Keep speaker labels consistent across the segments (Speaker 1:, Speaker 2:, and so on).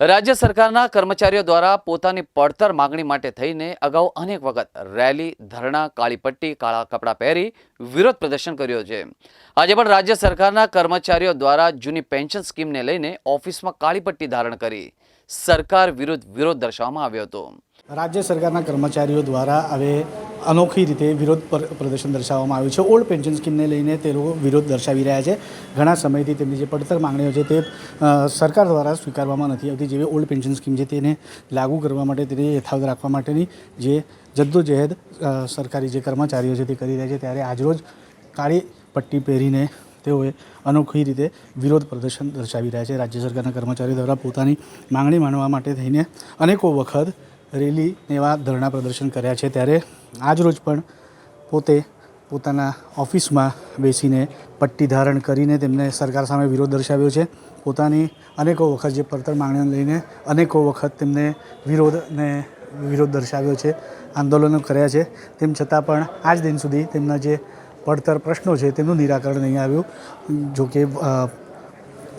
Speaker 1: રાજ્ય સરકારના કર્મચારીઓ દ્વારા પોતાની પડતર માગણી માટે થઈને અગાઉ અનેક વખત રેલી, ધરણા, કાળી પટ્ટી, કાળા કપડાં પહેરી વિરોધ પ્રદર્શન કર્યો છે. આજે પણ રાજ્ય સરકારના કર્મચારીઓ દ્વારા જૂની પેન્શન સ્કીમને લઈને ઓફિસમાં કાળી પટ્ટી ધારણ કરી સરકાર વિરુદ્ધ વિરોધ દર્શાવવામાં આવ્યો હતો.
Speaker 2: રાજ્ય સરકારના કર્મચારીઓ દ્વારા હવે અનોખી રીતે વિરોધ પર- પ્રદર્શન દર્શાવવામાં આવ્યું છે. ઓલ્ડ પેન્શન સ્કીમને લઈને તે લોકો વિરોધ દર્શાવી રહ્યા છે. ઘણા સમયથી તેમની જે પડતર માંગણીઓ છે તે સરકાર દ્વારા સ્વીકારવામાં નથી આવતી, જેવી ઓલ્ડ પેન્શન સ્કીમ છે તેને લાગુ કરવા માટે, તેને યથાવત રાખવા માટેની જે જદ્દોજહેદ સરકારી જે કર્મચારીઓ છે તે કરી રહ્યા છે. ત્યારે આજરોજ કાળી પટ્ટી પહેરીને તેઓએ અનોખી રીતે વિરોધ પ્રદર્શન દર્શાવી રહ્યા છે. રાજ્ય સરકારના કર્મચારીઓ દ્વારા પોતાની માંગણી માનવા માટે થઈને અનેકો વખત રેલી એવા ધરણા પ્રદર્શન કર્યા છે ત્યારે આજરોજ પણ પોતે પોતાના ઓફિસમાં બેસીને પટ્ટી ધારણ કરીને તેમને સરકાર સામે વિરોધ દર્શાવ્યો છે. પોતાની અનેકો વખત જે પડતર માંગણીઓને લઈને અનેકો વખત તેમને વિરોધને વિરોધ દર્શાવ્યો છે આંદોલનો કર્યા છે. તેમ છતાં પણ આજ દિન સુધી તેમના જે પડતર પ્રશ્નો છે તેમનું નિરાકરણ નહીં આવ્યું. જો કે અ,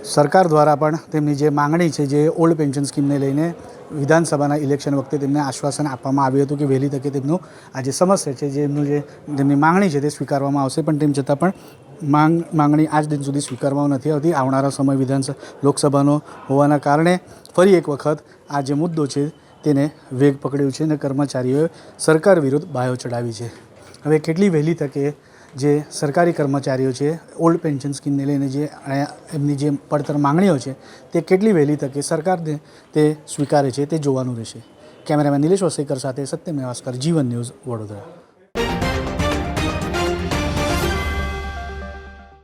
Speaker 2: સરકાર દ્વારા પણ તેમની જે માંગણી છે, જે ઓલ્ડ પેન્શન સ્કીમને લઈને વિધાનસભાના ઇલેક્શન વખતે તેમને આશ્વાસન આપવામાં આવ્યું હતું કે વહેલી તકે તેમનું આ જે સમસ્યા છે, જે જે તેમની માંગણી છે તે સ્વીકારવામાં આવશે. પણ તેમ છતાં પણ માંગ, માંગણી આજ દિન સુધી સ્વીકારવામાં નથી આવતી. આવનારા સમય વિધાનસભા લોકસભાનો હોવાના કારણે ફરી એક વખત આ જે મુદ્દો છે તેને વેગ પકડ્યું છે અને કર્મચારીઓએ સરકાર વિરુદ્ધ બાયો ચડાવી છે. હવે કેટલી વહેલી તકે જે સરકારી કર્મચારીઓ છે ઓલ્ડ પેન્શન સ્કીમને લઈને જે એમની જે પડતર માંગણીઓ છે, તે કેટલી વહેલી તકે સરકારને તે સ્વીકારે છે તે જોવાનું રહેશે. કેમેરામેન નિલેશ વસેકર સાથે સત્યમ નેવાસ્કર, જીવન ન્યૂઝ વડોદરા.